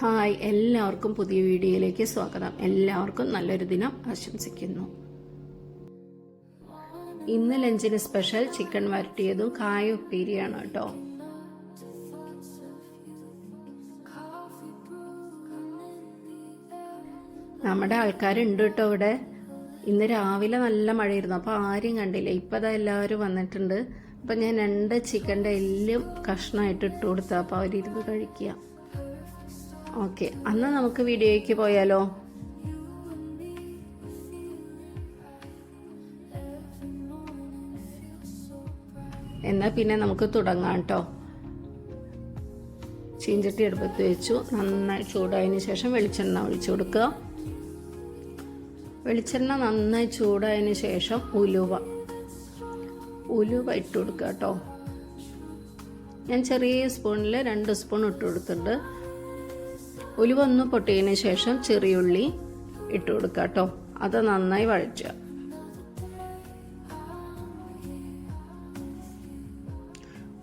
Hi എല്ലാവർക്കും പുതിയ വീഡിയോയിലേക്ക് സ്വാഗതം. എല്ലാവർക്കും നല്ലൊരു ദിനം ആശംസിക്കുന്നു. ഇന്ന് ലഞ്ചിന് സ്പെഷ്യൽ ചിക്കൻ വരട്ടിയതും കായ ഉപ്പേരിയാണ് കേട്ടോ. നമ്മുടെ ആൾക്കാരുണ്ട് കേട്ടോ ഇവിടെ. ഇന്ന് രാവിലെ നല്ല മഴയായിരുന്നു. അപ്പോൾ ആരും കണ്ടില്ല. ഇപ്പം അതാ എല്ലാവരും വന്നിട്ടുണ്ട്. അപ്പം ഞാൻ രണ്ട് ചിക്കന്റെ എല്ലും കഷ്ണമായിട്ട് ഇട്ട് കൊടുത്താൽ അപ്പോൾ അവരിരുന്ന് കഴിക്കുക. ഓക്കെ അന്ന് നമുക്ക് വീഡിയോയ്ക്ക് പോയാലോ? എന്നാൽ പിന്നെ നമുക്ക് തുടങ്ങാം കേട്ടോ ചീഞ്ചട്ടി അടുപ്പത്ത് വെച്ചു. നന്നായി ചൂടായതിന് ശേഷം വെളിച്ചെണ്ണ ഒഴിച്ചു കൊടുക്കുക. വെളിച്ചെണ്ണ നന്നായി ചൂടായതിന് ശേഷം ഉലുവ. ഉലുവ ഇട്ട് കൊടുക്കുക കേട്ടോ ഞാൻ ചെറിയ സ്പൂണിൽ രണ്ട് സ്പൂൺ ഇട്ട് കൊടുത്തിട്ടുണ്ട്. ഉലുവ ഒന്ന് പൊട്ടിയതിന് ശേഷം ചെറിയുള്ളി ഇട്ട് കൊടുക്കുക കേട്ടോ. അത് നന്നായി വഴറ്റുക.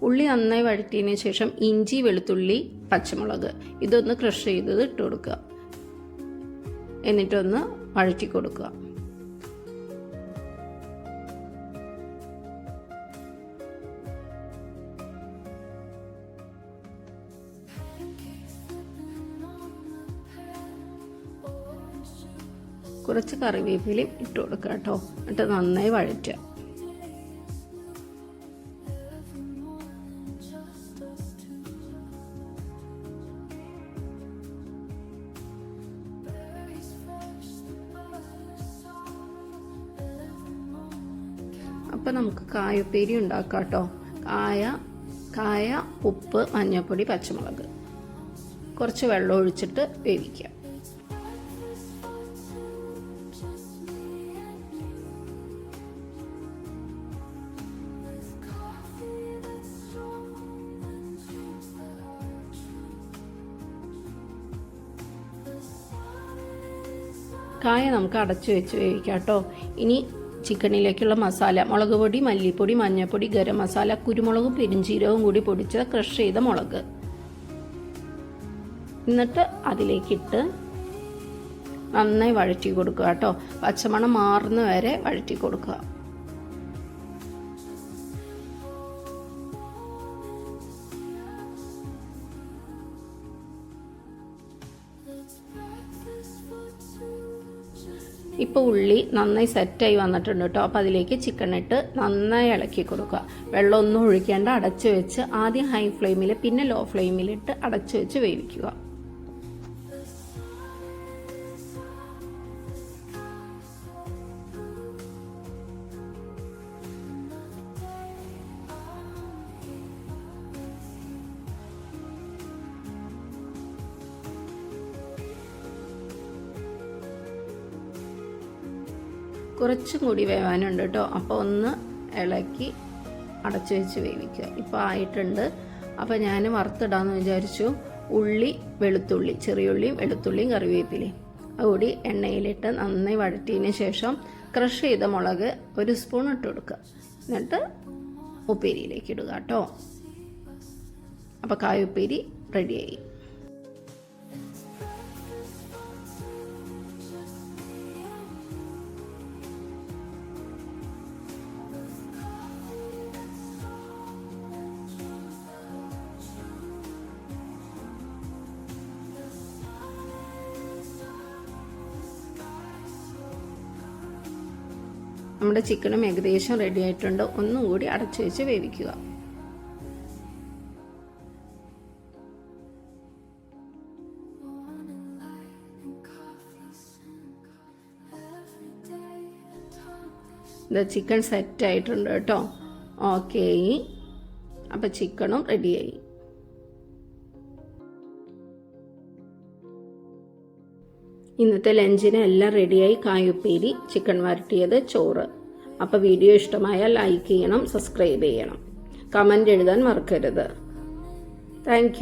ഉള്ളി നന്നായി വഴറ്റിയതിന് ശേഷം ഇഞ്ചി വെളുത്തുള്ളി പച്ചമുളക് ഇതൊന്ന് ക്രഷ് ചെയ്തത് ഇട്ട് കൊടുക്കുക. എന്നിട്ടൊന്ന് വഴറ്റി കൊടുക്കുക. കുറച്ച് കറിവേപ്പിലയും ഇട്ട് കൊടുക്കുക കേട്ടോ. എന്നിട്ട് നന്നായി വഴറ്റുക. അപ്പം നമുക്ക് കായപ്പേരി ഉണ്ടാക്കാം കേട്ടോ. കായ കായ ഉപ്പ് മഞ്ഞൾപ്പൊടി പച്ചമുളക്. കുറച്ച് വെള്ളം ഒഴിച്ചിട്ട് വേവിക്കാം കായ നമുക്ക് അടച്ചു വെച്ച് വേവിക്കാം കേട്ടോ. ഇനി ചിക്കനിലേക്കുള്ള മസാല മുളക് പൊടി മല്ലിപ്പൊടി മഞ്ഞൾപ്പൊടി ഗരം മസാല കുരുമുളകും പെരിഞ്ചീരകവും കൂടി പൊടിച്ച ക്രഷ് ചെയ്ത മുളക്. എന്നിട്ട് അതിലേക്കിട്ട് നന്നായി വഴറ്റി കൊടുക്കുക കേട്ടോ. പച്ചമണം മാറുന്ന വരെ വഴറ്റി കൊടുക്കുക. ഇപ്പോൾ ഉള്ളി നന്നായി സെറ്റായി വന്നിട്ടുണ്ട് കേട്ടോ അപ്പോൾ അതിലേക്ക് ചിക്കൻ ഇട്ട് നന്നായി ഇളക്കി കൊടുക്കുക. വെള്ളമൊന്നും ഒഴിക്കേണ്ട അടച്ചു വെച്ച് ആദ്യം ഹൈ ഫ്ലെയിമിൽ പിന്നെ ലോ ഫ്ലെയിമിലിട്ട് അടച്ചു വെച്ച് വേവിക്കുക. കുറച്ചും കൂടി വേവാനുണ്ട് കേട്ടോ. അപ്പോൾ ഒന്ന് ഇളക്കി അടച്ചു വെച്ച് വേവിക്കുക. ഇപ്പോൾ ആയിട്ടുണ്ട്. അപ്പോൾ ഞാൻ വറുത്തിടാമെന്ന് വിചാരിച്ചു. ഉള്ളി വെളുത്തുള്ളി ചെറിയുള്ളിയും വെളുത്തുള്ളിയും കറിവേപ്പിലയും. അതുകൂടി എണ്ണയിലിട്ട് നന്നായി വഴറ്റിയതിന് ശേഷം ക്രഷ് ചെയ്ത മുളക് ഒരു സ്പൂൺ ഇട്ട് കൊടുക്കുക. എന്നിട്ട് ഉപ്പേരിയിലേക്ക് ഇടുക കേട്ടോ. അപ്പോൾ കായുപ്പേരി റെഡിയായി നമ്മുടെ ചിക്കനും ഏകദേശം റെഡി ആയിട്ടുണ്ട്. ഒന്നും കൂടി അടച്ചു വെച്ച് വേവിക്കുക. ചിക്കൻ സെറ്റ് ആയിട്ടുണ്ട് കേട്ടോ. ഓക്കെ അപ്പം ചിക്കനും റെഡിയായി ഇന്നത്തെ ലഞ്ചിന് എല്ലാം റെഡിയായി കായുപ്പേരി ചിക്കൻ വരട്ടിയത് ചോറ്. അപ്പോൾ വീഡിയോ ഇഷ്ടമായാൽ ലൈക്ക് ചെയ്യണം സബ്സ്ക്രൈബ് ചെയ്യണം. കമന്റ് എഴുതാൻ മറക്കരുത്. താങ്ക്